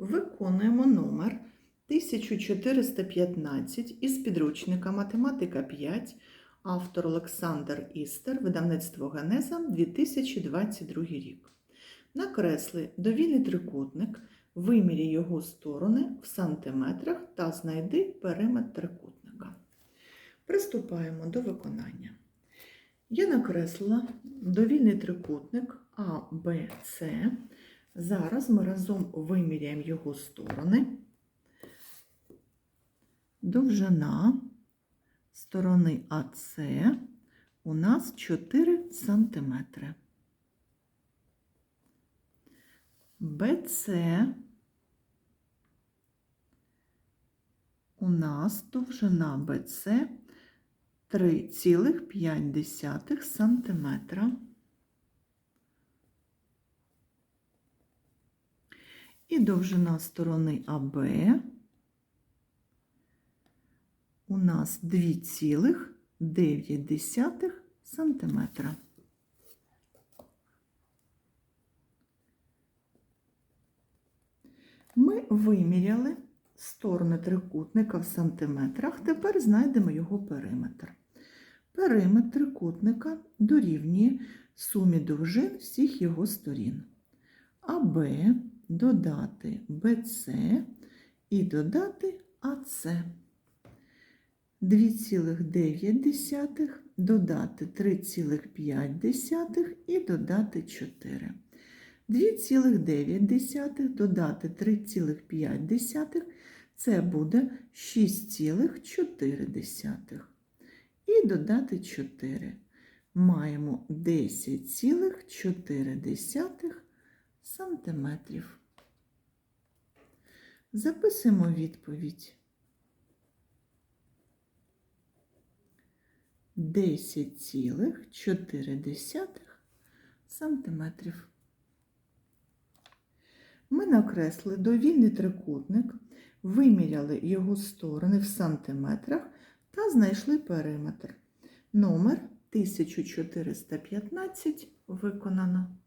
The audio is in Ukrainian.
Виконуємо номер 1415 із підручника Математика 5, автор Олександр Істер, видавництво Генеза 2022 рік. Накресли довільний трикутник, виміряй його сторони в сантиметрах та знайди периметр трикутника. Приступаємо до виконання. Я накреслила довільний трикутник А, Б, С. Зараз ми разом виміряємо його сторони. Довжина сторони АС у нас 4 см. БЦ у нас довжина БЦ 3,5 сантиметра. І довжина сторони АБ у нас 2,9 сантиметра. Ми виміряли сторони трикутника в сантиметрах, тепер знайдемо його периметр. Периметр трикутника дорівнює сумі довжин всіх його сторін. АБ додати БЦ і додати АЦ. 2,9 додати 3,5 і додати 4. 2,9 додати 3,5 це буде 6,4. І додати 4. Маємо 10,4 сантиметрів. Записуємо відповідь. 10,4 сантиметрів. Ми накресли довільний трикутник, виміряли його сторони в сантиметрах та знайшли периметр. Номер 1415 виконано.